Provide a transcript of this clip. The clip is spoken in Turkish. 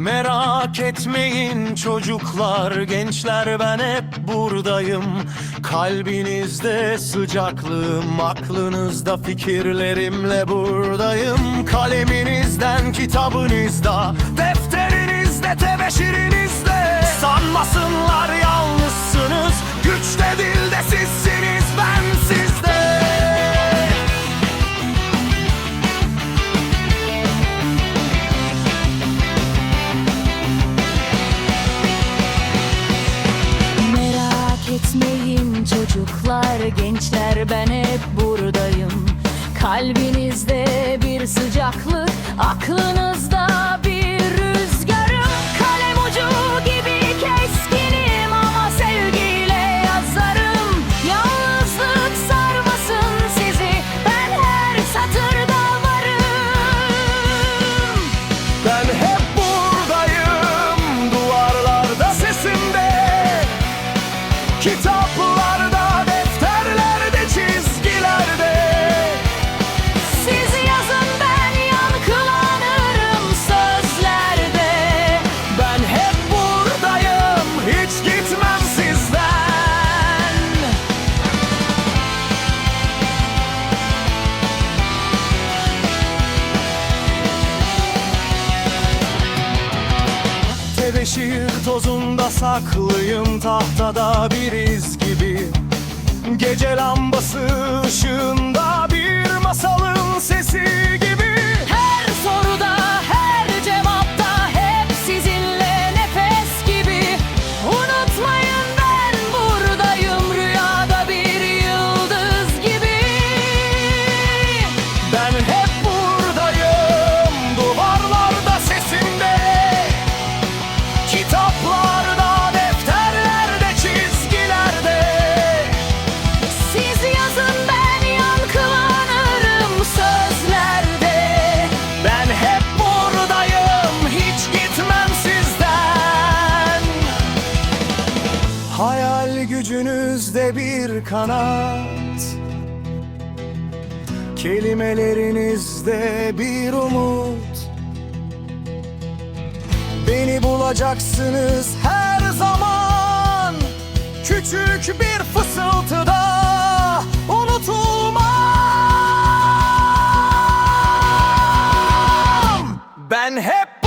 Merak etmeyin çocuklar, gençler ben hep buradayım. Kalbinizde sıcaklığım, aklınızda fikirlerimle buradayım. Kaleminizden kitabınızda, defterinizde, tebeşirinizde. Sanmasınlar çocuklar, gençler ben hep buradayım. Kalbinizde bir sıcaklık, aklınızda bir rüzgarım. Kalem ucu gibi keskinim ama sevgiyle yazarım. Yalnızlık sarmasın sizi, ben her satırda varım. Ben hep buradayım duvarlarda sesimde Kitaplarda, Tebeşir tozunda saklıyım tahtada bir iz gibi. Gece lambası ışığında Hayal gücünüzde bir kanat. Kelimelerinizde bir umut. Beni bulacaksınız her zaman. Küçük bir fısıltıda unutulmam. Ben hep